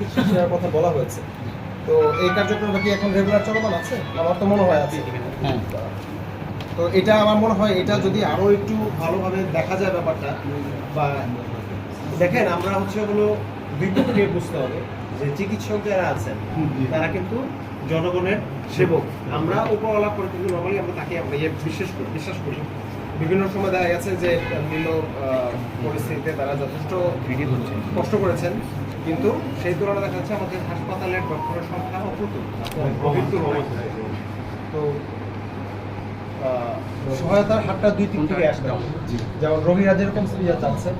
চিকিৎসা সেবার কথা বলা হয়েছে। তো এই কার্যক্রমটা কি এখন রেগুলার চলমান আছে? আমার তো মনে হয় আছে। হ্যাঁ। তো এটা আমার মনে হয় এটা যদি আরও একটু ভালোভাবে দেখা যায় ব্যাপারটা বা দেখেন আমরা হচ্ছে হলো দুই পক্ষে বুঝতে হবে যে চিকিৎসক যারা আছেন তারা কিন্তু জনগণের সেবক। আমরা উপওয়ালা করে কিন্তু নর্মালি আমরা তাকে আমরা ইয়ে বিশ্বাস করি বিশ্বাস করি। বিভিন্ন সময় দেখা গেছে যে বিভিন্ন আহ, পরিস্থিতিতে তারা যথেষ্ট কষ্ট করেছেন। কিন্তু সেই তুলনায় দেখা যাচ্ছে আমাদের হাসপাতালের ডক্টরের সংখ্যা অপ্রতুল। অপ্রতুল। তো আহ, সহায়তার হাতটা দুই দিক থেকে আসবে যেমন রোগীরা যেরকম সুবিধা চাচ্ছেন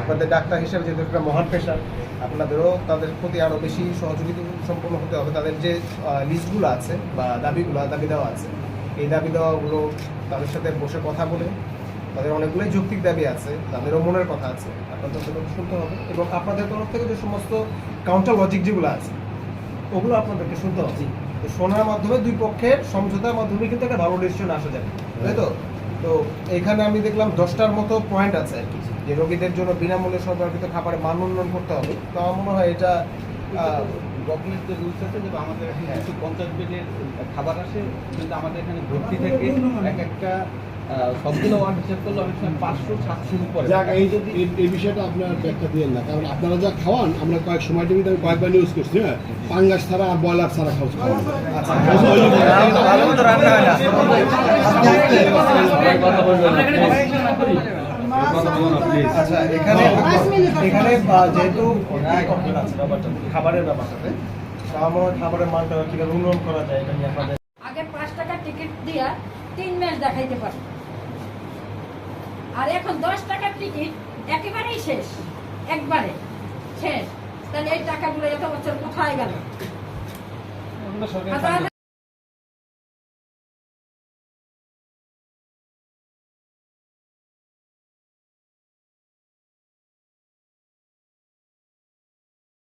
আপনাদের ডাক্তার হিসেবে যেহেতু একটা মহান পেশা আপনাদেরও তাদের প্রতি আরও বেশি সহযোগিতা সম্পন্ন হতে হবে। তাদের যে লিস্টগুলো আছে বা দাবিগুলো দাবি দেওয়া আছে এই দাবি দেওয়াগুলো তাদের সাথে বসে কথা বলে তাদের অনেকগুলোই যৌক্তিক দাবি আছে তাদেরও মনের কথা আছে আপনাদের শুনতে হবে এবং আপনাদের তরফ থেকে যে সমস্ত কাউন্টার লজিক যেগুলো আছে ওগুলো আপনাদেরকে শুনতে হবে। তো শোনার মাধ্যমে দুই পক্ষের সমঝোতার মাধ্যমে কিন্তু একটা ভালো ডিসিশন আসা যাবে তাই তো? তো এখানে আমি দেখলাম দশটার মতো পয়েন্ট আছে আর কি যে রোগীদের জন্য বিনামূল্যে সরবরাহিত খাবারের মান উন্নয়ন করতে হবে। তো আমার মনে হয় এটা গভর্নমেন্ট যে রুলস আছে যে আমাদের এখানে কিছু পঞ্চাশ বেডের খাবার আসে কিন্তু আমাদের এখানে ভর্তি থেকে এক একটা আহ, সবগুলো ওয়ার্ড হিসেব করলে অনেক সময় পাঁচশো উপরে। যাক এই যদি এই- এই বিষয়টা আপনার ব্যাখ্যা না কারণ আপনারা যা খাওয়ান আমরা কয়েক সময় টিভিতে আমি কয়েকবার নিউজ করছি হ্যাঁ? পাঙ্গাস ছাড়া আর ব্রয়লার ছাড়া খাওয়া আচ্ছা। আচ্ছা এখানে এখানে যেহেতু খাবারের ব্যাপারটাতে হয় খাবারের মানটা কীভাবে উন্নয়ন করা যায় এটা নিয়ে আপনাদের আগে পাঁচ টাকা টিকিট দিয়া তিন মাস দেখাইতে পারে। আর এখন দশ টাকার টিকিট একেবারেই শেষ একবারে শেষ। তাহলে এই টাকাগুলো এত বছর কোথায় গেল?